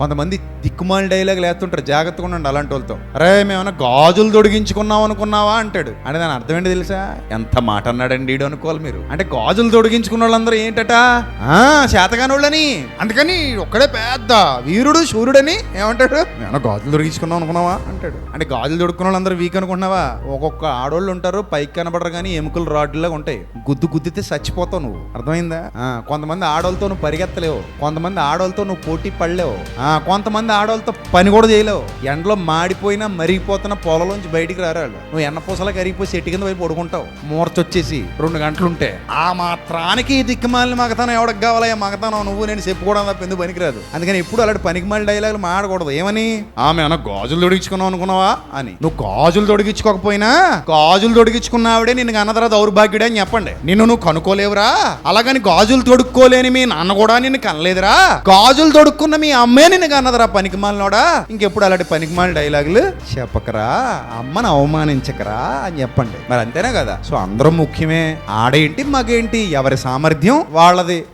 కొంతమంది దిక్కుమాలి డైలాగ్ లేస్తుంటారు. జాగ్రత్తగా ఉండండి అలాంటి వాళ్ళతో. అరే మేమన్నా గాజులు తొడిగించుకున్నాం అనుకున్నావా అంటాడు. అంటే దాని అర్థం ఏంటి తెలుసా? ఎంత మాట అన్నాడండి ఈడు అనుకోవాలి మీరు. అంటే గాజులు తొడిగించుకున్న వాళ్ళందరూ ఏంటట? ఆ శాతగాని వాళ్ళని అందుకని ఒక్కడే పెద్ద వీరుడు సూర్యుడని ఏమంటాడు? నేను గాజులు తొడిగించుకున్నాం అనుకున్నావా అంటాడు. అంటే గాజులు తొడుక్కున్న వాళ్ళందరూ వీక్ అనుకుంటున్నావా? ఒక్కొక్క ఆడోళ్ళు ఉంటారు పైకి కనబడరు కానీ ఎముకలు రాడ్లాగా ఉంటాయి. గుద్దు గుద్దితే చచ్చిపోతావు నువ్వు. అర్థమైందా? కొంతమంది ఆడోళ్ళతో నువ్వు పరిగెత్తలేవు. కొంతమంది ఆడోళ్ళతో నువ్వు పోటీ పడలేవు. ఆ, కొంతమంది ఆడోళ్ళతో పని కూడా చేయలేవు. ఎండలో మాడిపోయినా మరిగిపోతున్న పొలంలోంచి బయటికి రారాళ్ళు. నువ్వు ఎన్న పూసలా కరిగిపోయి చెట్టు కింద పోయి పడుకుంటావు. మూర్చ వచ్చేసి రెండు గంటలు ఉంటే ఆ మాత్రానికి దిక్కుమాలిన మగతనం ఎవడికి కావాలయ్యా మగతనం నువ్వు నేను చెప్పుకోవడం తప్ప ఎందుకు పనికిరాదు. అందుకని ఎప్పుడు అలాంటి పనికిమాలి డైలాగులు మాడకూడదు. ఏమని? ఆమె అన్న గాజులు తొడిగించుకున్నావు అనుకున్నావా? అని. నువ్వు గాజులు తొడిగించుకోకపోయినా గాజులు తొడిగించుకున్నావిడే నిన్ను అన్నదరా దౌర్భాగ్యుడే అని చెప్పండి. నిన్ను నువ్వు కనుక్కోలేవురా? అలాగని గాజులు తొడుక్కోలేని మీ నాన్న కూడా నిన్ను కనలేదురా? గాజులు తొడుక్కున్న మీ అమ్మే నిన్ను కన్నదరా పనికిమాలినోడా? ఇంకెప్పుడు అలాంటి పనికిమాలి డైలాగులు? చెప్పకరా అమ్మని అవమానించకరా అని చెప్పండి. మరి అంతేనా కదా? సో అందరం ముఖ్యమే. ఆడేంటి మగేంటి ఎవరి సామర్థ్యం వాళ్ళది.